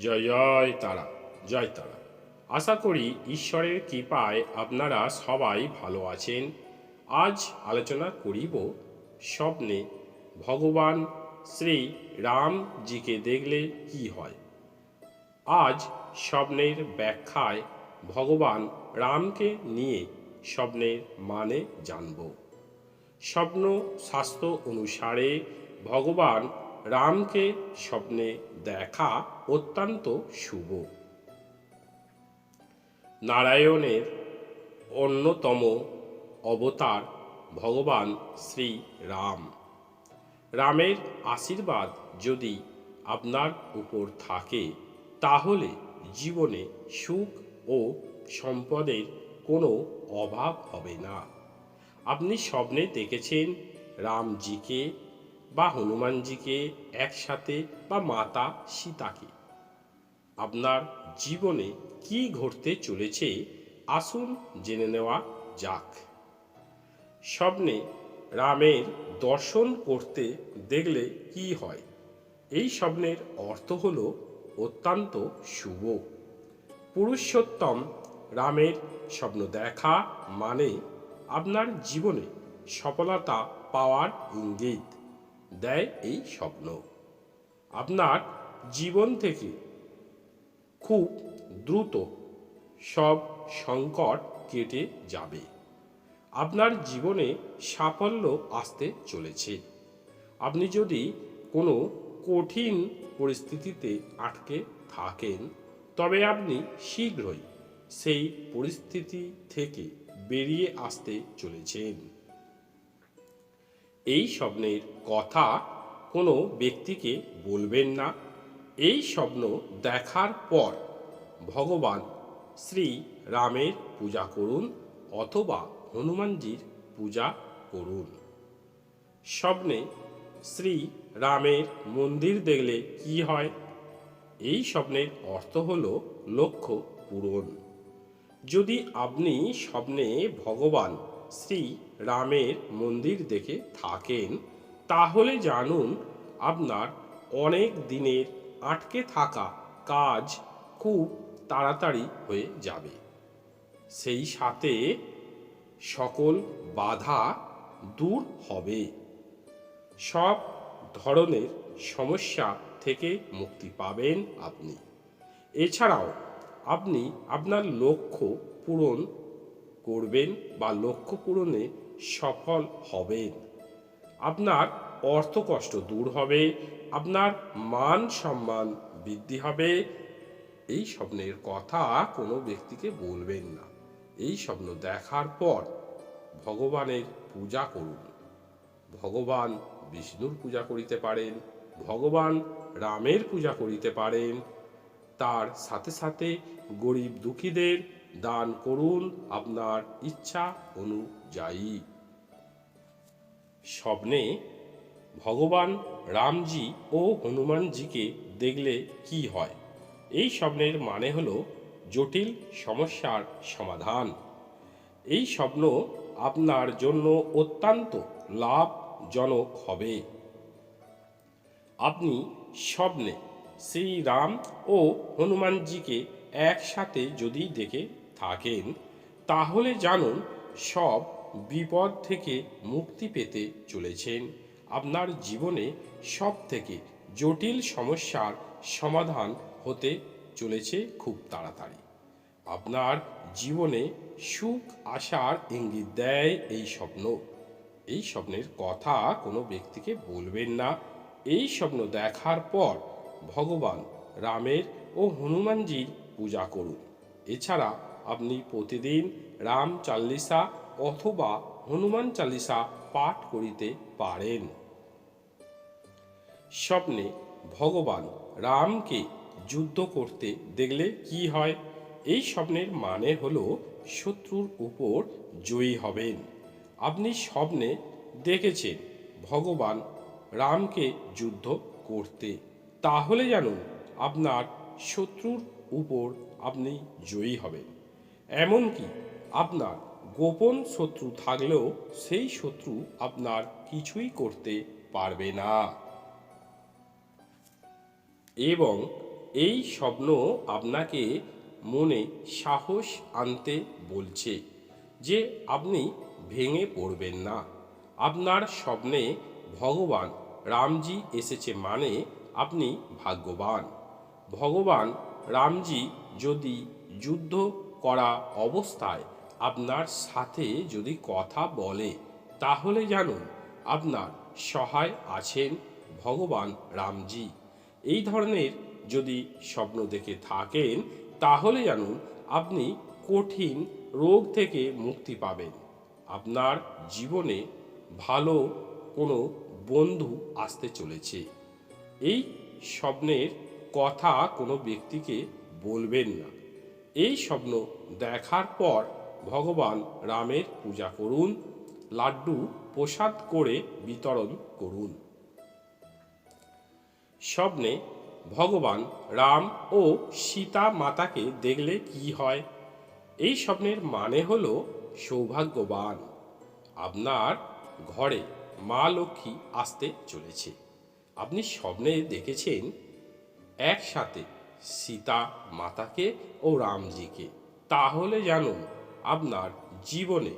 জয় জয় তারা জয় তারা। আশা করি ঈশ্বরের কৃপায় আপনারা সবাই ভালো আছেন। আজ আলোচনা করিব স্বপ্নে। ভগবান শ্রী রামজিকে দেখলে কি হয়? আজ স্বপ্নের ব্যাখ্যায় ভগবান রামকে নিয়ে স্বপ্নের মানে জানব। স্বপ্ন শাস্ত্র অনুসারে ভগবান রামকে স্বপ্নে দেখা অত্যন্ত শুভ। নারায়ণের অন্যতম অবতার ভগবান শ্রী রাম রামের আশীর্বাদ যদি আপনার উপর থাকে, তাহলে জীবনে সুখ ও সম্পদের কোনো অভাব হবে না। আপনি স্বপ্নে দেখেছেন রামজিকে বা হনুমানজিকে একসাথে বা মাতা সীতাকে। আপনার জীবনে কি ঘটতে চলেছে আসুন জেনে নেওয়া যাক। স্বপ্নে রামের দর্শন করতে দেখলে কি হয়? এই স্বপ্নের অর্থ হল অত্যন্ত শুভ। পুরুষোত্তম রামের স্বপ্ন দেখা মানে আপনার জীবনে সফলতা পাওয়ার ইঙ্গিত দেয় এই স্বপ্ন। আপনার জীবন থেকে খুব দ্রুত সব সংকট কেটে যাবে। আপনার জীবনে সাফল্য আসতে চলেছে। আপনি যদি কোনো কঠিন পরিস্থিতিতে আটকে থাকেন, তবে আপনি শীঘ্রই সেই পরিস্থিতি থেকে বেরিয়ে আসতে চলেছেন। এই স্বপ্নের কথা কোনো ব্যক্তিকে বলবেন না। এই স্বপ্ন দেখার পর ভগবান শ্রী রামের পূজা করুন অথবা হনুমানজির পূজা করুন। স্বপ্নে শ্রী রামের মন্দির দেখলে কি হয়? এই স্বপ্নের অর্থ হল লক্ষ্য পূরণ। যদি আপনি স্বপ্নে ভগবান শ্রী রামের মন্দির দেখে থাকেন, তাহলে জানুন আপনার অনেক দিনের আটকে থাকা কাজ খুব তাড়াতাড়ি হয়ে যাবে। সেই সাথে সকল বাধা দূর হবে। সব ধরনের সমস্যা থেকে মুক্তি পাবেন আপনি। এছাড়াও আপনি আপনার লক্ষ্য পূরণ করবেন বা লক্ষ্য পূরণে সফল হবেন। আপনার অর্থ কষ্ট দূর হবে, আপনার মান সম্মান বৃদ্ধি হবে। এই স্বপ্নের কথা কোনো ব্যক্তিকে বলবেন না। এই স্বপ্ন দেখার পর ভগবানের পূজা করুন। ভগবান বিষ্ণুর পূজা করিতে পারেন, ভগবান রামের পূজা করিতে পারেন। তার সাথে সাথে গরিব দুঃখীদের দান করুন আপনার ইচ্ছা অনুযায়ী। স্বপ্নে ভগবান রামজি ও হনুমানজিকে দেখলে কি হয়? এই স্বপ্নের মানে হল জটিল সমস্যার সমাধান। এই স্বপ্ন আপনার জন্য অত্যন্ত লাভজনক হবে। আপনি স্বপ্নে শ্রীরাম ও হনুমানজিকে একসাথে যদি দেখে থাকেন, তাহলে জানুন সব বিপদ থেকে মুক্তি পেতে চলেছেন। আপনার জীবনে সব থেকে জটিল সমস্যার সমাধান হতে চলেছে খুব তাড়াতাড়ি। আপনার জীবনে সুখ আসার ইঙ্গিত দেয় এই স্বপ্ন। এই স্বপ্নের কথা কোনো ব্যক্তিকে বলবেন না। এই স্বপ্ন দেখার পর ভগবান রামের ও হনুমানজির পূজা করুন। এছাড়া আপনি প্রতিদিন রাম চাল্লিশা অথবা হনুমান চালিসা পাঠ করিতে পারেন। স্বপ্নে ভগবান রামকে যুদ্ধ করতে দেখলে কি হয়? এই স্বপ্নের মানে হলো শত্রুর উপর জয়ী হবেন। আপনি স্বপ্নে দেখেছেন ভগবান রামকে যুদ্ধ করতে। তাহলে জানুন আপনার শত্রুর উপর আপনি জয়ী হবেন। এমনকি আপনার গোপন শত্রু থাকলেও সেই শত্রু আপনার কিছুই করতে পারবে না। এবং এই স্বপ্ন আপনাকে মনে সাহস আনতে বলছে যে আপনি ভেঙে পড়বেন না। আপনার স্বপ্নে ভগবান রামজি এসেছে মানে আপনি ভাগ্যবান। ভগবান রামজি যদি যুদ্ধ করা অবস্থায় আপনার সাথে যদি কথা বলে, তাহলে জানুন আপনার সহায় আছেন ভগবান রামজি। এই ধরনের যদি স্বপ্ন দেখে থাকেন, তাহলে জানুন আপনি কঠিন রোগ থেকে মুক্তি পাবেন। আপনার জীবনে ভালো কোনো বন্ধু আসতে চলেছে। এই স্বপ্নের কথা কোনো ব্যক্তিকে বলবেন না। এই স্বপ্ন দেখার পর ভগবান রামের পূজা করুন, লাড্ডু প্রসাদ করে বিতরণ করুন। স্বপ্নে ভগবান রাম ও সীতা মাতাকে দেখলে কি হয়? এই স্বপ্নের মানে হল সৌভাগ্যবান। আপনার ঘরে মা লক্ষ্মী আসতে চলেছে। আপনি স্বপ্নে দেখেছেন একসাথে সীতা মাতাকে ও রামজিকে। তাহলে জানুন আপনার জীবনে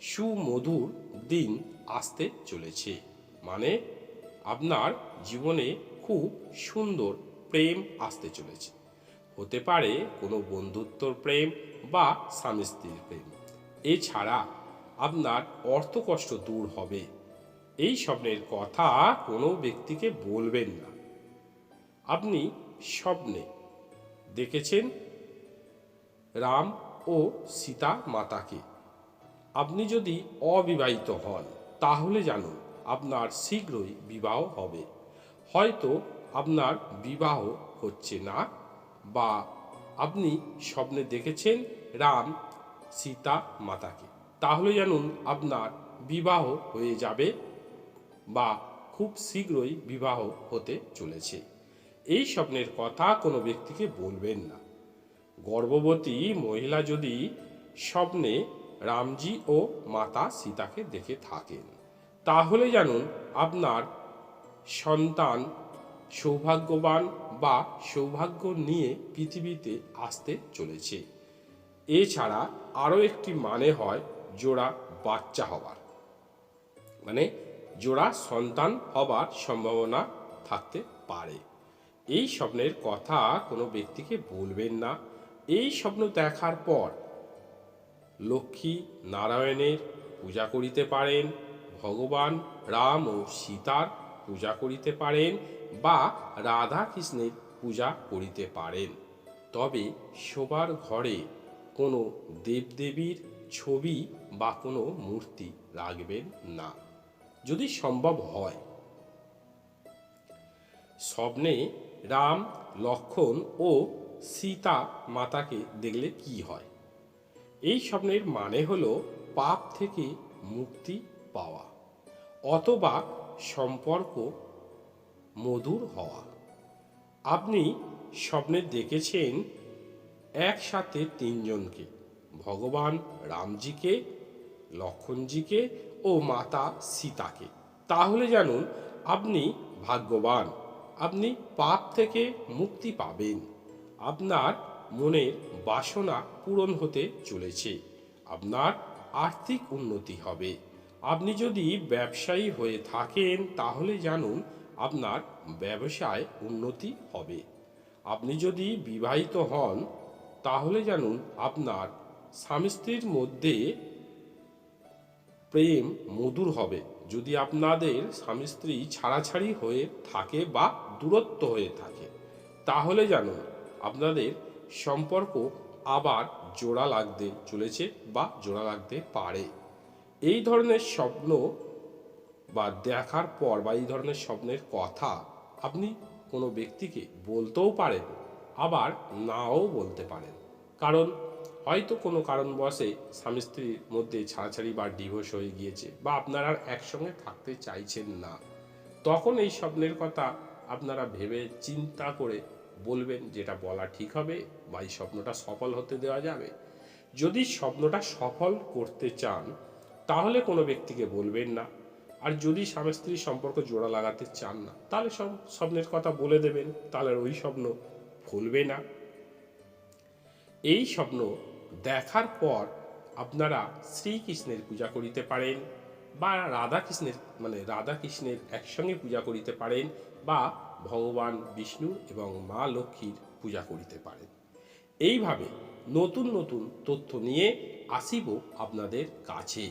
সুমধুর দিন আসতে চলেছে। মানে আপনার জীবনে খুব সুন্দর প্রেম আসতে চলেছে। হতে পারে কোনো বন্ধুত্বর প্রেম বা স্বামী স্ত্রীর প্রেম। এছাড়া আপনার অর্থকষ্ট দূর হবে। এই স্বপ্নের কথা কোনো ব্যক্তিকে বলবেন না। আপনি স্বপ্নে দেখেছেন? রাম ও সীতা মাতাকে। আপনি যদি অবিবাহিত হন, তাহলে জানুন আপনার শীঘ্রই বিবাহ হবে। হয়তো আপনার বিবাহ হচ্ছে না বা আপনি স্বপ্নে দেখেছেন রাম সীতা মাতাকে। তাহলে জানুন আপনার বিবাহ হয়ে যাবে বা খুব শীঘ্রই বিবাহ হতে চলেছে। এই স্বপ্নের কথা কোনো ব্যক্তিকে বলবেন না। গর্ভবতী মহিলা যদি স্বপ্নে রামজি ও মাতা সীতাকে দেখে থাকেন, তাহলে জানুন আপনার সন্তান সৌভাগ্যবান বা সৌভাগ্য নিয়ে পৃথিবীতে আসতে চলেছে। এছাড়া আরও একটি মানে হয় জোড়া বাচ্চা হবার মানে জোড়া সন্তান হবার সম্ভাবনা থাকতে পারে। এই স্বপ্নের কথা কোনো ব্যক্তিকে বলবেন না। এই স্বপ্ন দেখার পর লক্ষ্মী নারায়ণের পূজা করিতে পারেন, ভগবান রাম ও সীতার পূজা করিতে পারেন বা রাধা কৃষ্ণের পূজা করিতে পারেন। তবে সবার ঘরে কোনো দেবদেবীর ছবি বা কোনো মূর্তি রাখবেন না। যদি সম্ভব হয়, স্বপ্নে রাম, লক্ষণ ও সীতা মাতাকে দেখলে কি হয়? এই স্বপ্নের মানে হলো পাপ থেকে মুক্তি পাওয়া, অথবা সম্পর্ক মধুর হওয়া। আপনি স্বপ্নে দেখেছেন একসাথে তিনজনকে, ভগবান রামজিকে, লক্ষণজিকে ও মাতা সীতাকে। তাহলে জানুন, আপনি ভাগ্যবান, আপনি পাপ থেকে মুক্তি পাবেন। আপনার মনের বাসনা পূরণ হতে চলেছে। আপনার আর্থিক উন্নতি হবে। আপনি যদি ব্যবসায়ী হয়ে থাকেন, তাহলে জানুন আপনার ব্যবসায় উন্নতি হবে। আপনি যদি বিবাহিত হন, তাহলে জানুন আপনার স্বামী স্ত্রীর মধ্যে প্রেম মধুর হবে। যদি আপনাদের স্বামী স্ত্রী ছাড়াছাড়ি হয়ে থাকে বা দূরত্ব হয়ে থাকে, তাহলে জানুন আপনাদের সম্পর্ক আবার জোড়া লাগতে চলেছে বা জোড়া লাগতে পারে। এই ধরনের স্বপ্ন বা দেখার পর বা এই ধরনের স্বপ্নের কথা আপনি কোনো ব্যক্তিকে বলতেও পারেন, আবার নাও বলতে পারেন। কারণ হয়তো কোনো কারণবশে স্বামী স্ত্রীর মধ্যে ছাড়াছাড়ি বা ডিভোর্স হয়ে গিয়েছে বা আপনারা আর একসঙ্গে থাকতে চাইছেন না। তখন এই স্বপ্নের কথা আপনারা ভেবে চিন্তা করে বলবেন যেটা বলা ঠিক হবে বা এই স্বপ্নটা সফল হতে দেওয়া যাবে। যদি স্বপ্নটা সফল করতে চান, তাহলে কোনো ব্যক্তিকে বলবেন না। আর যদি স্বামী স্ত্রীর সম্পর্ক জোড়া লাগাতে চান না, তাহলে সব স্বপ্নের কথা বলে দেবেন, তাহলে ওই স্বপ্ন ভুলবে না। এই স্বপ্ন দেখার পর আপনারা শ্রীকৃষ্ণের পূজা করিতে পারেন বা রাধা কৃষ্ণের মানে রাধা কৃষ্ণের একসঙ্গে পূজা করিতে পারেন বা ভগবান বিষ্ণু এবং মা লক্ষ্মীর পূজা করিতে পারেন। এইভাবে নতুন নতুন তথ্য নিয়ে আসিব আপনাদের কাছে।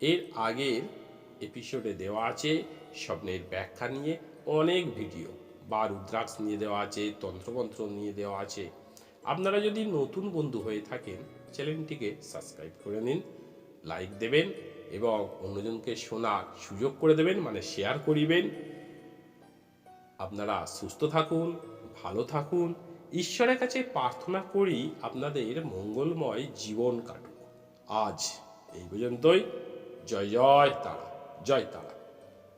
এর আগের এপিসোডে দেওয়া আছে, স্বপ্নের ব্যাখ্যা নিয়ে অনেক ভিডিও বা রুদ্রাক্ষ নিয়ে দেওয়া আছে, তন্ত্রমন্ত্র নিয়ে দেওয়া আছে। আপনারা যদি নতুন বন্ধু হয়ে থাকেন, চ্যানেলটিকে সাবস্ক্রাইব করে নিন, লাইক দেবেন এবং অন্যজনকে শোনার সুযোগ করে দেবেন মানে শেয়ার করিবেন। আপনারা সুস্থ থাকুন, ভালো থাকুন। ঈশ্বরের কাছে প্রার্থনা করি আপনাদের মঙ্গলময় জীবন কাটুক। আজ এই পর্যন্তই। জয় জয় তারা। জয় তারা।